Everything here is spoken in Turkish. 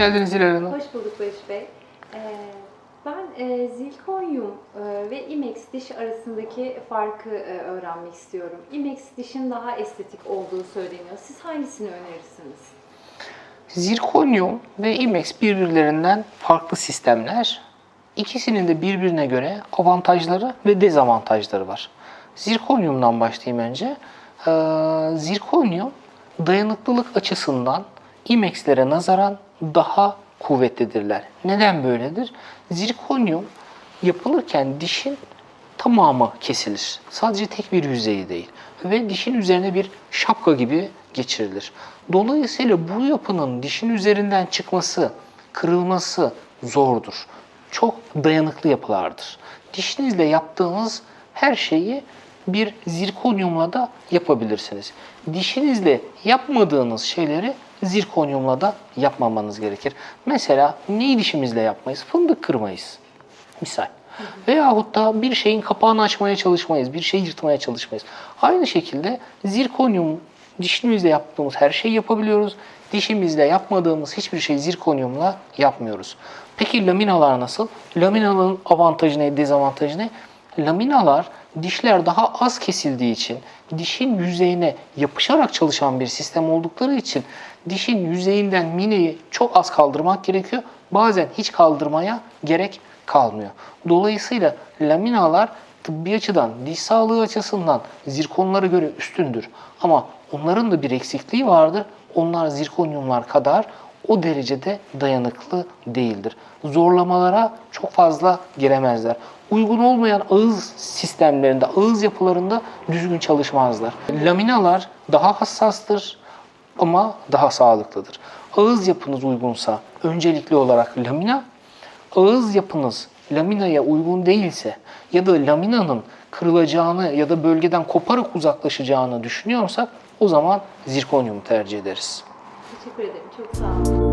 geldiniz Hilal Hanım. Hoş bulduk Barış Bey. Ee, ben e, zirkonyum e, ve IMEX diş arasındaki farkı e, öğrenmek istiyorum. IMEX dişin daha estetik olduğu söyleniyor. Siz hangisini önerirsiniz? Zirkonyum ve IMEX birbirlerinden farklı sistemler. İkisinin de birbirine göre avantajları ve dezavantajları var. Zirkonyumdan başlayayım önce. Ee, zirkonyum dayanıklılık açısından IMEX'lere nazaran daha kuvvetlidirler. Neden böyledir? Zirkonyum yapılırken dişin tamamı kesilir. Sadece tek bir yüzeyi değil. Ve dişin üzerine bir şapka gibi geçirilir. Dolayısıyla bu yapının dişin üzerinden çıkması, kırılması zordur. Çok dayanıklı yapılardır. Dişinizle yaptığınız her şeyi bir zirkonyumla da yapabilirsiniz. Dişinizle yapmadığınız şeyleri zirkonyumla da yapmamanız gerekir. Mesela neyi dişimizle yapmayız? Fındık kırmayız. Misal. Veyahut da bir şeyin kapağını açmaya çalışmayız, bir şeyi yırtmaya çalışmayız. Aynı şekilde zirkonyum dişimizle yaptığımız her şeyi yapabiliyoruz. Dişimizle yapmadığımız hiçbir şeyi zirkonyumla yapmıyoruz. Peki laminalar nasıl? Laminaların avantajı ne, dezavantajı ne? Laminalar dişler daha az kesildiği için, dişin yüzeyine yapışarak çalışan bir sistem oldukları için dişin yüzeyinden mineyi çok az kaldırmak gerekiyor. Bazen hiç kaldırmaya gerek kalmıyor. Dolayısıyla laminalar tıbbi açıdan, diş sağlığı açısından zirkonlara göre üstündür. Ama onların da bir eksikliği vardır. Onlar zirkonyumlar kadar o derecede dayanıklı değildir. Zorlamalara çok fazla giremezler. Uygun olmayan ağız sistemlerinde, ağız yapılarında düzgün çalışmazlar. Laminalar daha hassastır ama daha sağlıklıdır. Ağız yapınız uygunsa öncelikli olarak lamina, ağız yapınız laminaya uygun değilse ya da laminanın kırılacağını ya da bölgeden koparak uzaklaşacağını düşünüyorsak o zaman zirkonyumu tercih ederiz. Teşekkür ederim. Çok sağ olun.